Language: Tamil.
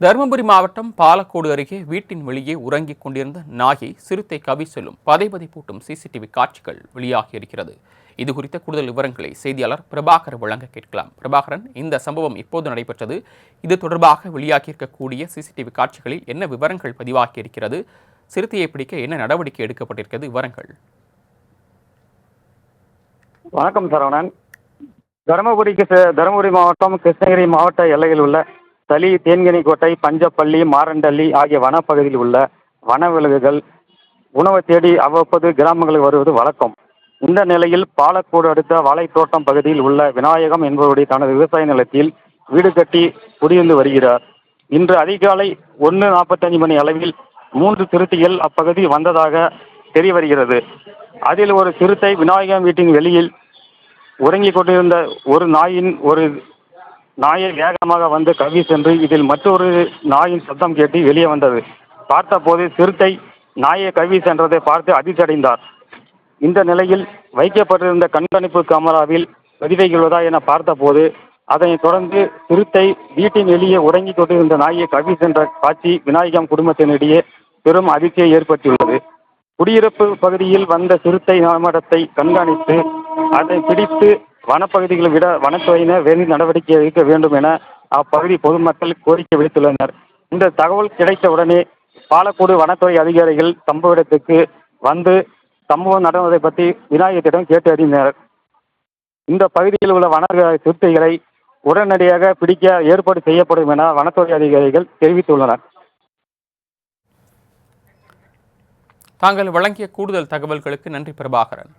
தருமபுரி மாவட்டம் பாலக்கோடு அருகே வீட்டின் வெளியே உறங்கிக் கொண்டிருந்த நாயை சிறுத்தை கவி செல்லும் பதைபதை பூட்டும் சிசிடிவி காட்சிகள் வெளியாகி இருக்கிறது. இது குறித்த கூடுதல் விவரங்களை செய்தியாளர் பிரபாகர் வழங்க கேட்கலாம். பிரபாகரன் இந்த சம்பவம் இப்போது நடைபெற்றது. இது தொடர்பாக வெளியாகியிருக்கக்கூடிய சிசிடிவி காட்சிகளில் என்ன விவரங்கள் பதிவாகி இருக்கிறது? சிறுத்தையை பிடிக்க என்ன நடவடிக்கை எடுக்கப்பட்டிருக்கிறது? விவரங்கள். வணக்கம் சரவணன். தருமபுரிக்கு தருமபுரி மாவட்டம் கிருஷ்ணகிரி மாவட்ட எல்லையில் உள்ள தளி தேன்கனிக்கோட்டை பஞ்சப்பள்ளி மாரண்டள்ளி ஆகிய வனப்பகுதியில் உள்ள வனவிலங்குகள் உணவைத் தேடி அவ்வப்போது கிராமங்களுக்கு வருவது வழக்கம். இந்த நிலையில் பாலக்கோடு அடுத்த வாழைத்தோட்டம் பகுதியில் உள்ள விநாயகம் என்பவருடைய தனது விவசாய நிலத்தில் வீடு கட்டி குடியிருந்து வருகிறார். இன்று அதிகாலை ஒன்று நாற்பத்தஞ்சு மணி அளவில் மூன்று சிறுத்தைகள் அப்பகுதி வந்ததாக தெரிய வருகிறது. அதில் ஒரு சிறுத்தை விநாயகம் வீட்டின் வெளியில் உறங்கிக் கொண்டிருந்த ஒரு நாயின் ஒரு நாயை வேகமாக வந்து கவி சென்று இதில் மற்றொரு நாயின் சத்தம் கேட்டு வெளியே வந்தது. பார்த்தபோது சிறுத்தை நாயை கவி சென்றதை பார்த்து அதிர்ச்சியடைந்தார். இந்த நிலையில் வைக்கப்பட்டிருந்த கண்காணிப்பு கேமராவில் பதிவைகிறதா என பார்த்தபோது அதனைத் தொடர்ந்து சிறுத்தை வீட்டின் வெளியே உறங்கிக் கொண்டிருந்த நாயை கவி சென்ற காட்சி விநாயகம் குடும்பத்தினிடையே பெரும் அதிர்ச்சியை ஏற்படுத்தியுள்ளது. குடியிருப்பு பகுதியில் வந்த சிறுத்தை நடமாட்டத்தை கண்காணித்து அதை பிடித்து வனப்பகுதிகளை விட வனத்துறையினர் வேறு நடவடிக்கை எடுக்க வேண்டும் என அப்பகுதி பொதுமக்கள் கோரிக்கை விடுத்துள்ளனர். இந்த தகவல் கிடைத்தவுடனே பாலக்கோடு வனத்துறை அதிகாரிகள் சம்பவ இடத்துக்கு வந்து சம்பவம் நடந்ததை பற்றி விநாயகத்திடம் கேட்டு அறிந்தனர். இந்த பகுதியில் உள்ள வன சிறுத்தைகளை உடனடியாக பிடிக்க ஏற்பாடு செய்யப்படும் என வனத்துறை அதிகாரிகள் தெரிவித்துள்ளனர். தாங்கள் வழங்கிய கூடுதல் தகவல்களுக்கு நன்றி பிரபாகரன்.